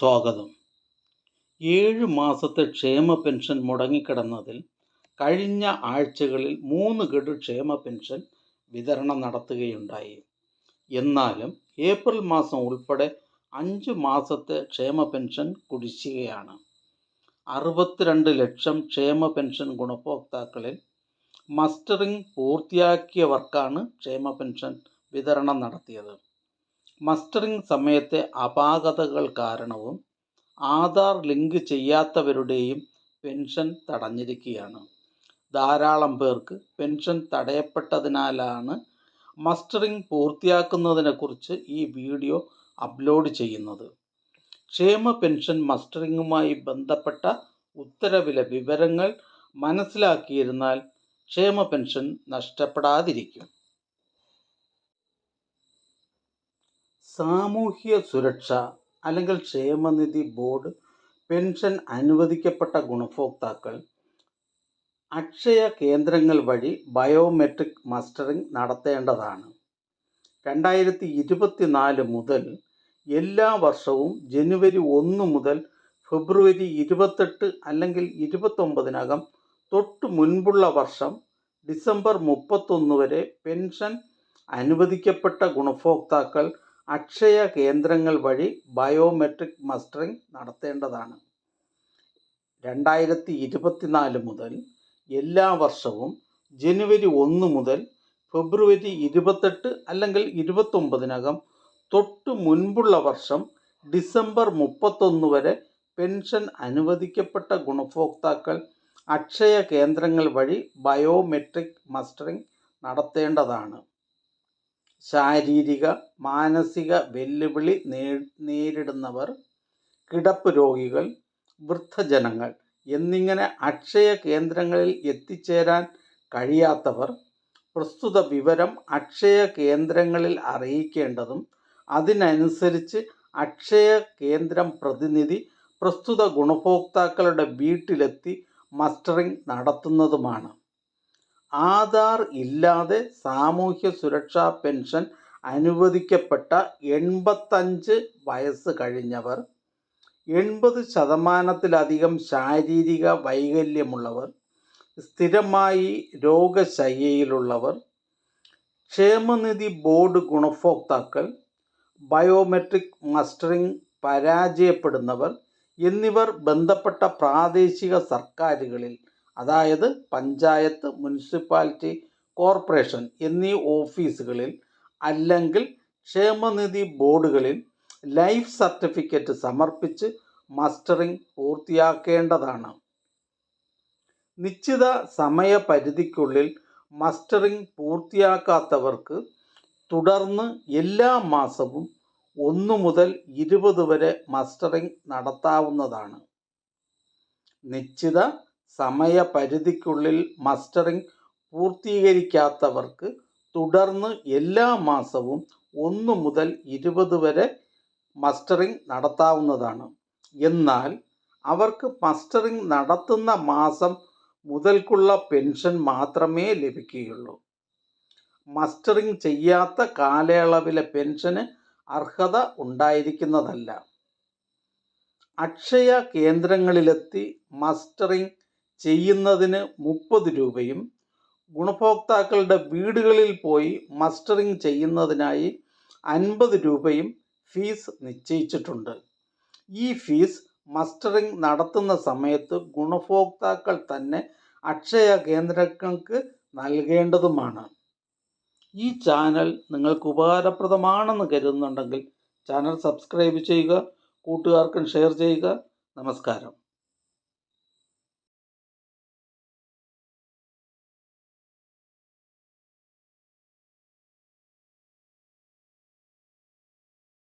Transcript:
സ്വാഗതം. ഏഴ് മാസത്തെ ക്ഷേമ പെൻഷൻ മുടങ്ങിക്കിടന്നതിൽ കഴിഞ്ഞ ആഴ്ചകളിൽ മൂന്ന് ഗഡു ക്ഷേമ പെൻഷൻ വിതരണം നടത്തുകയുണ്ടായി. എന്നാലും ഏപ്രിൽ മാസം ഉൾപ്പെടെ അഞ്ച് മാസത്തെ ക്ഷേമ പെൻഷൻ കുടിശ്ശികയാണ്. അറുപത്തിരണ്ട് ലക്ഷം ക്ഷേമ പെൻഷൻ ഗുണഭോക്താക്കളിൽ മസ്റ്ററിംഗ് പൂർത്തിയാക്കിയവർക്കാണ് ക്ഷേമ പെൻഷൻ വിതരണം നടത്തിയത്. മസ്റ്ററിംഗ് സമയത്തെ അപാകതകൾ കാരണവും ആധാർ ലിങ്ക് ചെയ്യാത്തവരുടെയും പെൻഷൻ തടഞ്ഞിരിക്കുകയാണ്. ധാരാളം പേർക്ക് പെൻഷൻ തടയപ്പെട്ടതിനാലാണ് മസ്റ്ററിംഗ് പൂർത്തിയാക്കുന്നതിനെക്കുറിച്ച് ഈ വീഡിയോ അപ്ലോഡ് ചെയ്യുന്നത്. ക്ഷേമ പെൻഷൻ മസ്റ്ററിങ്ങുമായി ബന്ധപ്പെട്ട ഉത്തരവിലെ വിവരങ്ങൾ മനസ്സിലാക്കിയിരുന്നാൽ ക്ഷേമ പെൻഷൻ നഷ്ടപ്പെടാതിരിക്കും. സാമൂഹ്യ സുരക്ഷ അല്ലെങ്കിൽ ക്ഷേമനിധി ബോർഡ് പെൻഷൻ അനുവദിക്കപ്പെട്ട ഗുണഭോക്താക്കൾ അക്ഷയ കേന്ദ്രങ്ങൾ വഴി ബയോമെട്രിക് മസ്റ്ററിംഗ് നടത്തേണ്ടതാണ്. രണ്ടായിരത്തി ഇരുപത്തിനാല് മുതൽ എല്ലാ വർഷവും ജനുവരി ഒന്ന് മുതൽ ഫെബ്രുവരി ഇരുപത്തെട്ട് അല്ലെങ്കിൽ ഇരുപത്തൊമ്പതിനകം തൊട്ട് മുൻപുള്ള വർഷം ഡിസംബർ മുപ്പത്തൊന്ന് വരെ പെൻഷൻ അനുവദിക്കപ്പെട്ട ഗുണഭോക്താക്കൾ അക്ഷയ കേന്ദ്രങ്ങൾ വഴി ബയോമെട്രിക് മസ്റ്ററിംഗ് നടത്തേണ്ടതാണ്. രണ്ടായിരത്തി ഇരുപത്തിനാല് മുതൽ എല്ലാ വർഷവും ജനുവരി ഒന്ന് മുതൽ ഫെബ്രുവരി ഇരുപത്തെട്ട് അല്ലെങ്കിൽ ഇരുപത്തൊമ്പതിനകം തൊട്ട് മുൻപുള്ള വർഷം ഡിസംബർ മുപ്പത്തൊന്ന് വരെ പെൻഷൻ അനുവദിക്കപ്പെട്ട ഗുണഭോക്താക്കൾ അക്ഷയ കേന്ദ്രങ്ങൾ വഴി ബയോമെട്രിക് മസ്റ്ററിംഗ് നടത്തേണ്ടതാണ്. ശാരീരിക മാനസിക വെല്ലുവിളി നേരിടുന്നവർ കിടപ്പ് രോഗികൾ വൃദ്ധജനങ്ങൾ എന്നിങ്ങനെ അക്ഷയ കേന്ദ്രങ്ങളിൽ എത്തിച്ചേരാൻ കഴിയാത്തവർ പ്രസ്തുത വിവരം അക്ഷയ കേന്ദ്രങ്ങളിൽ അറിയിക്കേണ്ടതും അതിനനുസരിച്ച് അക്ഷയ കേന്ദ്രം പ്രതിനിധി പ്രസ്തുത ഗുണഭോക്താക്കളുടെ വീട്ടിലെത്തി മസ്റ്ററിംഗ് നടത്തുന്നതുമാണ്. ആധാർ ഇല്ലാതെ സാമൂഹ്യ സുരക്ഷാ പെൻഷൻ അനുവദിക്കപ്പെട്ട എൺപത്തഞ്ച് വയസ്സ് കഴിഞ്ഞവർ എൺപത് ശതമാനത്തിലധികം ശാരീരിക വൈകല്യമുള്ളവർ സ്ഥിരമായി രോഗശയ്യയിലുള്ളവർ ക്ഷേമനിധി ബോർഡ് ഗുണഭോക്താക്കൾ ബയോമെട്രിക് മസ്റ്ററിംഗ് പരാജയപ്പെടുന്നവർ എന്നിവർ ബന്ധപ്പെട്ട പ്രാദേശിക സർക്കാരുകളിൽ അതായത് പഞ്ചായത്ത് മുനിസിപ്പാലിറ്റി കോർപ്പറേഷൻ എന്നീ ഓഫീസുകളിൽ അല്ലെങ്കിൽ ക്ഷേമനിധി ബോർഡുകളിൽ ലൈഫ് സർട്ടിഫിക്കറ്റ് സമർപ്പിച്ച് മസ്റ്ററിംഗ് പൂർത്തിയാക്കേണ്ടതാണ്. നിശ്ചിത സമയപരിധിക്കുള്ളിൽ മസ്റ്ററിംഗ് പൂർത്തിയാക്കാത്തവർക്ക് തുടർന്ന് എല്ലാ മാസവും ഒന്ന് മുതൽ ഇരുപത് വരെ മസ്റ്ററിംഗ് നടത്താവുന്നതാണ്. നിശ്ചിത സമയപരിധിക്കുള്ളിൽ മസ്റ്ററിംഗ് പൂർത്തീകരിക്കാത്തവർക്ക് തുടർന്ന് എല്ലാ മാസവും ഒന്ന് മുതൽ ഇരുപത് വരെ മസ്റ്ററിംഗ് നടത്താവുന്നതാണ്. എന്നാൽ അവർക്ക് മസ്റ്ററിംഗ് നടത്തുന്ന മാസം മുതൽക്കുള്ള പെൻഷൻ മാത്രമേ ലഭിക്കുകയുള്ളൂ. മസ്റ്ററിംഗ് ചെയ്യാത്ത കാലയളവിലെ പെൻഷന് അർഹത ഉണ്ടായിരിക്കുന്നതല്ല. അക്ഷയ കേന്ദ്രങ്ങളിലെത്തി മസ്റ്ററിംഗ് ചെയ്യുന്നതിന് മുപ്പത് രൂപയും ഗുണഭോക്താക്കളുടെ വീടുകളിൽ പോയി മസ്റ്ററിംഗ് ചെയ്യുന്നതിനായി അൻപത് രൂപയും ഫീസ് നിശ്ചയിച്ചിട്ടുണ്ട്. ഈ ഫീസ് മസ്റ്ററിംഗ് നടത്തുന്ന സമയത്ത് ഗുണഭോക്താക്കൾ തന്നെ അക്ഷയ കേന്ദ്രങ്ങൾക്ക് നൽകേണ്ടതുമാണ്. ഈ ചാനൽ നിങ്ങൾക്ക് ഉപകാരപ്രദമാണെന്ന് കരുതുന്നുണ്ടെങ്കിൽ ചാനൽ സബ്സ്ക്രൈബ് ചെയ്യുക കൂട്ടുകാർക്കും ഷെയർ ചെയ്യുക. നമസ്കാരം.